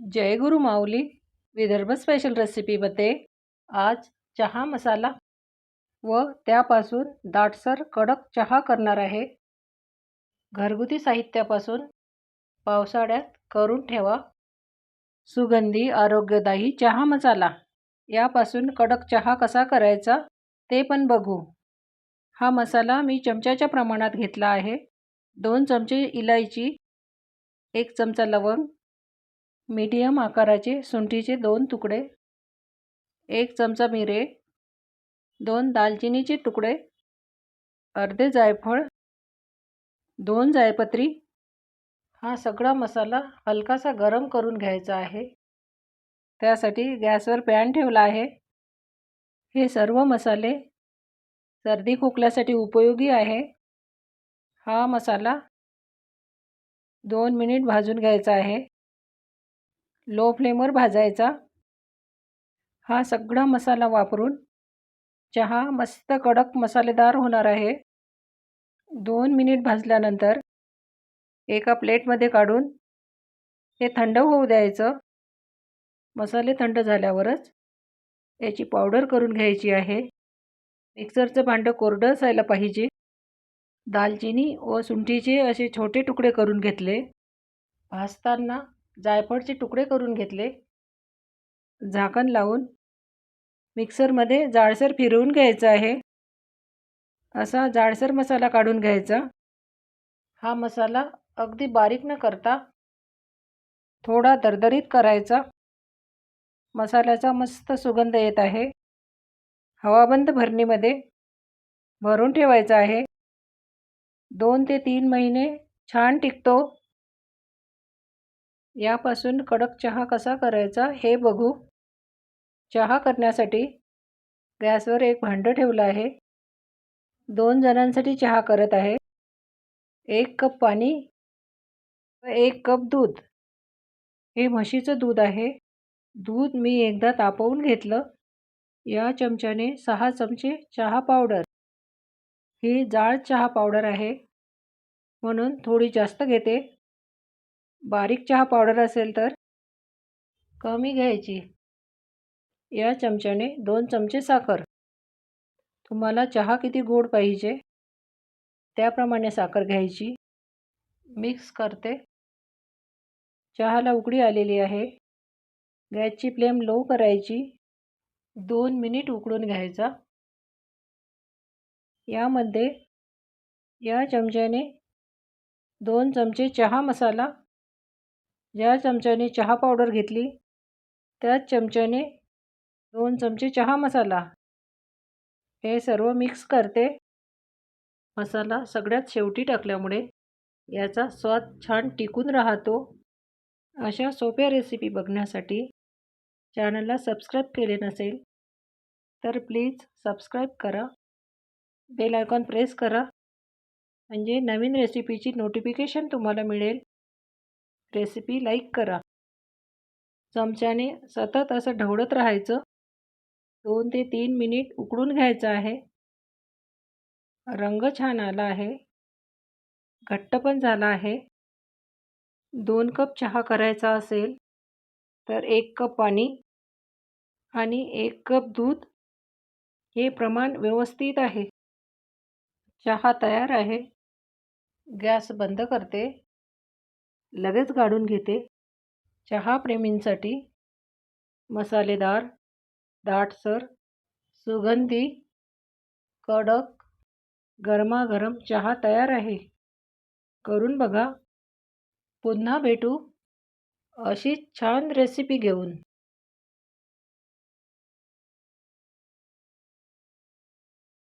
जय गुरु माऊली Vidarbha special रेसिपीमध्ये आज चहा मसाला व त्यापासून दाटसर कडक चहा करणार आहे. घरगुती साहित्यापासून पावसाळ्यात करून ठेवा. सुगंधी आरोग्यदायी चहा मसाला. यापासून कडक चहा कसा करायचा ते पण बघू. हा मसाला मी चमच्याच्या प्रमाणात घेतला आहे. दोन चमचे इलायची एक चमचा लवंग मीडियम आकाराचे सुंठीचे दोन तुकडे एक चमचा मिरे दोन दालचिनीचे तुकडे अर्धे जायफळ दोन जायपत्री. हा सगळा मसाला हलकासा गरम करून घ्यायचा आहे. त्यासाठी गॅसवर पॅन ठेवला आहे. हे सर्व मसाले सर्दी खोकल्यासाठी उपयोगी आहे. हा मसाला दोन मिनिट भाजून घ्यायचा आहे. लो फ्लेमवर भाजायचा. हा सगळा मसाला वापरून चहा मस्त कडक मसालेदार होणार आहे. दोन मिनिट भाजल्यानंतर एका प्लेटमध्ये काढून ते थंड होऊ द्यायचं. मसाले थंड झाल्यावरच याची पावडर करून घ्यायची आहे. मिक्सरचं भांडं कोरडं असायला पाहिजे. दालचिनी व सुंठीचे असे छोटे तुकडे करून घेतले. भाजताना जायफळचे तुकडे करून घेतले. झाकण लावून मिक्सरमध्ये जाडसर फिरवून घ्यायचं आहे. असा जाडसर मसाला काढून घ्यायचा. हा मसाला अगदी बारीक न करता थोडा दरदरीत करायचा. मसाल्याचा मस्त सुगंध येत आहे. हवाबंद भरणीमध्ये भरून ठेवायचा आहे. दोन ते तीन महिने छान टिकतो. यापासून कडक चहा कसा करायचा हे बघू. चहा करण्यासाठी गॅसवर एक भांडं ठेवलं आहे. दोन जणांसाठी चहा करत आहे. एक कप पाणी व एक कप दूध. हे म्हशीचं दूध आहे. दूध मी एकदा तापवून घेतलं. या चमच्याने सहा चमचे चहा पावडर. ही जाड चहा पावडर आहे. म्हणून थोडी जास्त घेते. बारीक चहा पावडर असेल तर? कमी घ्यायची. या चमच्याने दोन चमचे साखर. तुम्हाला चहा किती गोड पाहिजे? त्याप्रमाणे साखर घ्यायची. मिक्स करते. चहाला उकळी आलेली आहे. गॅसची फ्लेम लो करायची. दोन मिनिट उकळून घ्यायचा. यामध्ये या चमच्याने दोन चमचे चहा मसाला ज्या चमच्याने चहा पावडर घेतली. त्याच चमच्याने दोन चमचे चहा मसाला. हे सर्व मिक्स करते. मसाला सगळ्यात शेवटी टाकल्यामुळे याचा स्वाद छान टिकून राहतो. अशा सोप्या रेसिपी बघण्यासाठी चॅनलला सबस्क्राईब केले नसेल तर प्लीज सबस्क्राईब करा. बेल आयकॉन प्रेस करा. म्हणजे नवीन रेसिपीची नोटिफिकेशन तुम्हाला मिळेल. रेसिपी लाईक करा. चमच्याने सतत असं ढवळत राहायचं. दोन ते तीन मिनिट उकळून घ्यायचं आहे. रंग छान आला आहे. घट्ट पण झाला आहे. दोन कप चहा करायचा असेल तर एक कप पाणी आणि एक कप दूध. हे प्रमाण व्यवस्थित आहे. चहा तयार आहे. गॅस बंद करते. लगेच काढून घेते. चहा प्रेमींसाठी. मसालेदार. दाटसर सुगंधी. कडक. गरमागरम चहा तयार आहे. करून बघा. पुन्हा भेटू. अशी छान रेसिपी घेऊन.